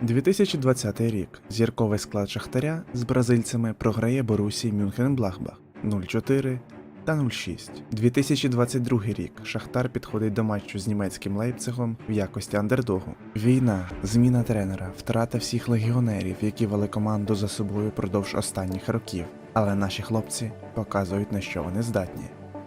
2020 рік. Зірковий склад Шахтаря з бразильцями програє Борусі Мюнхен-Блахбах 0-4 та 0-6. 2022 рік. Шахтар підходить до матчу з німецьким Лейпцигом в якості андердогу. Війна, зміна тренера, втрата всіх легіонерів, які вели команду за собою продовж останніх років. Але наші хлопці показують на що вони здатні.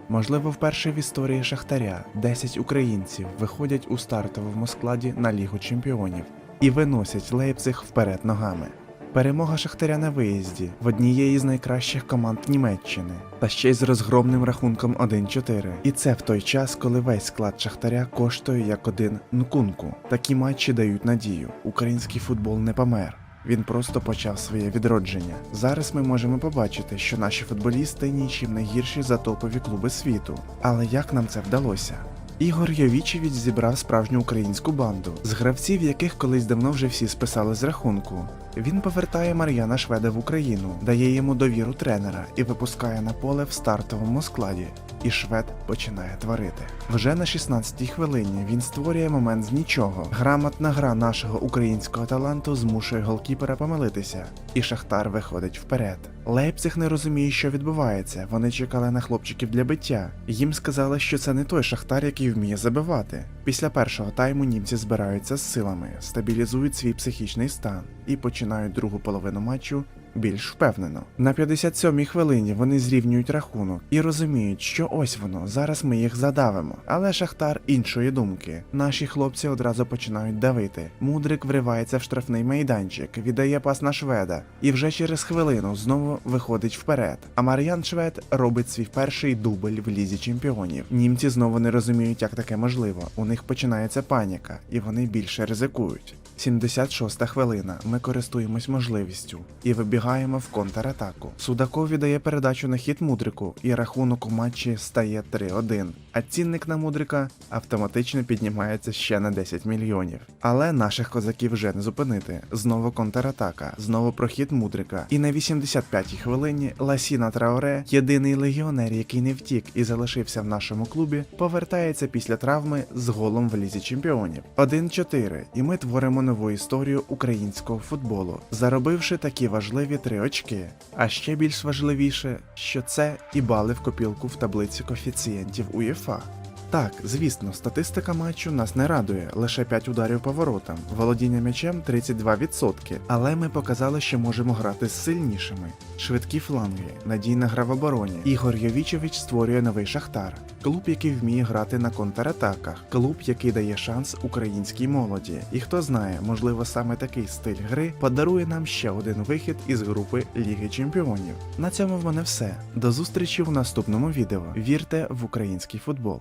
Можливо, вперше в історії Шахтаря 10 українців виходять у стартовому складі на Лігу Чемпіонів і виносять Лейпциг вперед ногами. Перемога Шахтаря на виїзді в однієї з найкращих команд Німеччини, та ще й з розгромним рахунком 1-4. І це в той час, коли весь склад Шахтаря коштує як один нкунку. Такі матчі дають надію. Український футбол не помер. Він просто почав своє відродження. Зараз ми можемо побачити, що наші футболісти нічим не гірші за топові клуби світу. Але як нам це вдалося? Ігор Йовічевич зібрав справжню українську банду з гравців, яких колись давно вже всі списали з рахунку. Він повертає Мар'яна Шведа в Україну, дає йому довіру тренера і випускає на поле в стартовому складі. І швед починає творити. Вже на 16-й хвилині він створює момент з нічого. Грамотна гра нашого українського таланту змушує голкіпера помилитися, і Шахтар виходить вперед. Лейпциг не розуміє, що відбувається. Вони чекали на хлопчиків для биття. Їм сказали, що це не той шахтар, який вміє забивати. Після першого тайму німці збираються з силами, стабілізують свій психічний стан і починають другу половину матчу більш впевнено. На 57-й хвилині вони зрівнюють рахунок і розуміють, що ось воно, зараз ми їх задавимо. Але Шахтар іншої думки. Наші хлопці одразу починають давити. Мудрик вривається в штрафний майданчик, віддає пас на шведа, і вже через хвилину знову виходить вперед. А Мар'ян Швед робить свій перший дубль в лізі чемпіонів. Німці знову не розуміють, як таке можливо. У них починається паніка, і вони більше ризикують. 76 хвилина. Ми користуємось можливістю і вибігаємо в контратаку. Судаков віддає передачу на хід Мудрику, і рахунок у матчі стає 3-1. А цінник на Мудрика автоматично піднімається ще на 10 мільйонів. Але наших козаків вже не зупинити. Знову контратака, знову прохід Мудрика. І на 85-й хвилині Ласіна Траоре, єдиний легіонер, який не втік і залишився в нашому клубі, повертається після травми з голом в лізі чемпіонів. 1-4. І ми творимо нову історію українського футболу, заробивши такі важливі три очки. А ще більш важливіше, що це і бали в копілку в таблиці коефіцієнтів УЄФА. Так, звісно, статистика матчу нас не радує, лише 5 ударів по воротам, володіння м'ячем 32%. Але ми показали, що можемо грати з сильнішими. Швидкі фланги, надійна гра в обороні. Ігор Йовічевич створює новий шахтар. Клуб, який вміє грати на контратаках, клуб, який дає шанс українській молоді. І хто знає, можливо, саме такий стиль гри подарує нам ще один вихід із групи Ліги Чемпіонів. На цьому в мене все. До зустрічі в наступному відео. Вірте в український футбол.